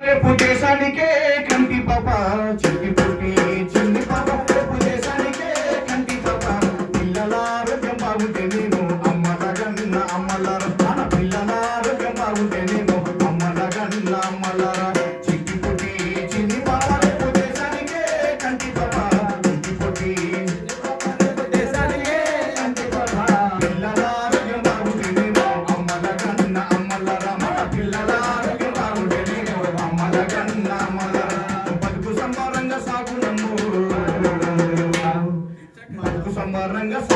రేపు దేశానికే కంటి పాప చిన్ని పుట్టి చిన్ని పాప. రేపు దేశానికే కంటి పాప పిల్లల ఆరోగ్యం బాగుంటే నేను అమ్మల కన్నా అమ్మల arranca.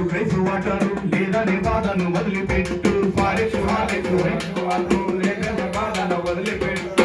హారెట్టు క్రైస్ వాటర్ లేదా నివాదను వదిలిపెట్టు ఫారెస్ట్ హారెట్టు లేదా నివాదను వదిలిపెట్టు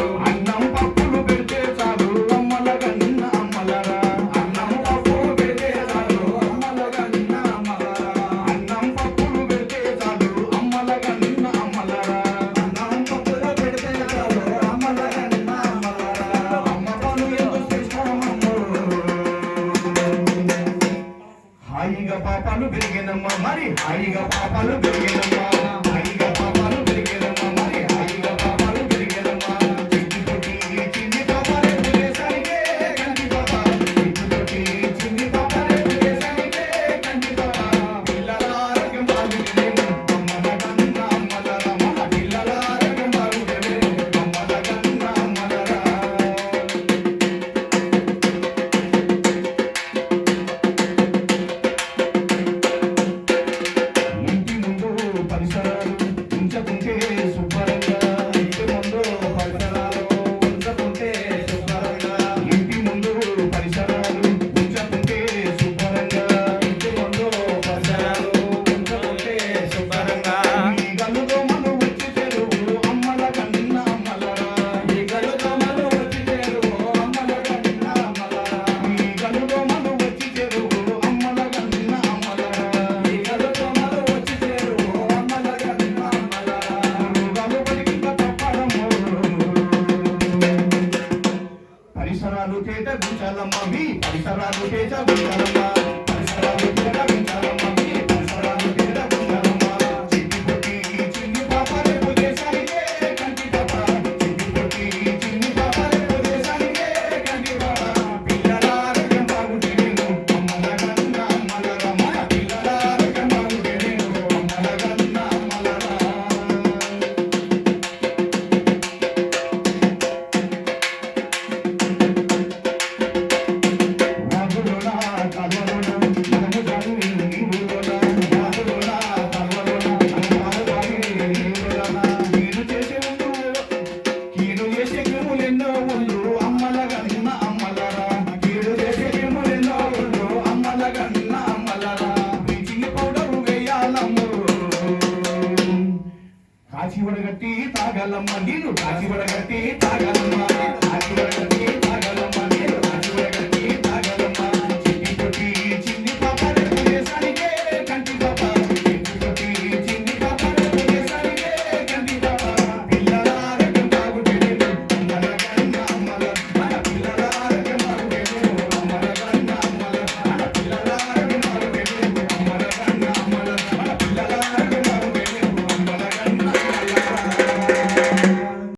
అడిగ పాపలు పెరిగిన സംസ്ഥാന తాగాలమ్మ నీళ్ళు తాకి వడగట్టి తాగాలమ్మ తాకి వడగట్టి